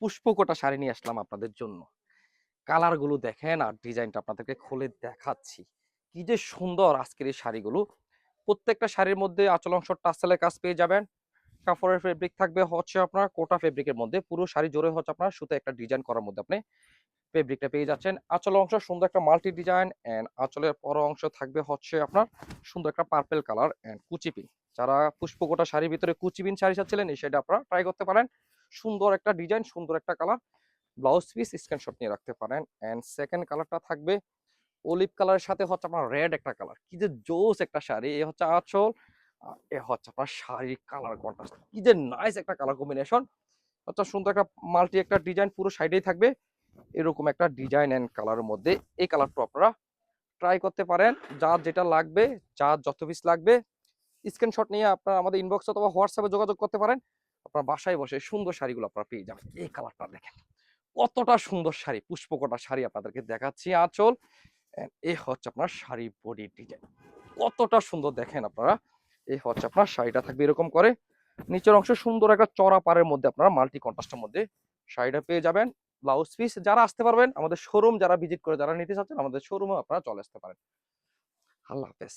পুষ্পকোটা শাড়ি নিয়ে আসলাম আপনাদের জন্য। কালারগুলো দেখেন আর ডিজাইনটা আপনাদেরকে খুলে দেখাচ্ছি। কি যে সুন্দর আজকের এই শাড়িগুলো। প্রত্যেকটা শাড়ির মধ্যে আঁচল অংশ টাসেলের কাজ পেয়ে যাবেন। কাপড়ের ফেব্রিক থাকবে হচ্ছে আপনার কোটা ফেব্রিকের মধ্যে। পুরো শাড়ি জোরে হচ্ছে আপনার সুতো একটা ডিজাইন করার মধ্যে আপনি ফেব্রিকটা পেয়ে যাচ্ছেন। আঁচল অংশ সুন্দর একটা মাল্টি ডিজাইন এন্ড আঁচলের পর অংশ থাকবে হচ্ছে আপনার সুন্দর একটা পার্পেল কালার এন্ড কুচিপিন যারা পুষ্পকোটা শাড়ির ভিতরে কুচিপিন শাড়ি চাচ্ছিলেন, এই শাড়িটা আপনারা ট্রাই করতে পারেন। সুন্দর একটা ডিজাইন সুন্দর একটা কালার ব্লাউজ পিস স্ক্রিনশট নিয়ে রাখতে পারেন। এন্ড সেকেন্ড কালারটা থাকবে অলিভ কালারের সাথে হচ্ছে আপনার রেড একটা কালার কি যে জোস একটা শাড়ি, এ হচ্ছে আঁচল এ হচ্ছে আপনার শাড়ির কালার কন্ট্রাস্ট কি যে নাইস একটা কালার কম্বিনেশন হচ্ছে সুন্দর একটা মাল্টি একটা ডিজাইন পুরো সাইডেই থাকবে। এরকম একটা ডিজাইন এন্ড কালারের মধ্যে এই কালারটা আপনারা ট্রাই করতে পারেন। যার যেটা লাগবে, যার যত পিস লাগবে স্ক্রিনশট নিয়ে আপনারা আমাদের ইনবক্স অথবা হোয়াটসঅ্যাপে যোগাযোগ করতে পারেন। আপনার বাসায় বসে সুন্দর শাড়িগুলো আপনারা পেয়ে যাবেন। এই কালারটা দেখেন। কতটা সুন্দর শাড়ি, পুষ্পকটা শাড়ি আপনাদেরকে দেখাচ্ছি। আঁচল এই হচ্ছে আপনার শাড়ি বডি ডিজাইন কতটা সুন্দর দেখেন আপনারা। এই হচ্ছে আপনার শাড়িটা থাকবে এরকম করে। নিচের অংশ সুন্দর একটা চড়া পাড়ের মধ্যে আপনারা মাল্টি কন্ট্রাস্টের মধ্যে শাড়িটা পেয়ে যাবেন। ব্লাউজ পিস যারা আসতে পারবেন, আমাদের শোরুম যারা ভিজিট করে যারা নিতে চাচ্ছেন, আমাদের শোরুমে আপনারা চলে আসতে পারেন। আল্লাহ হাফেজ।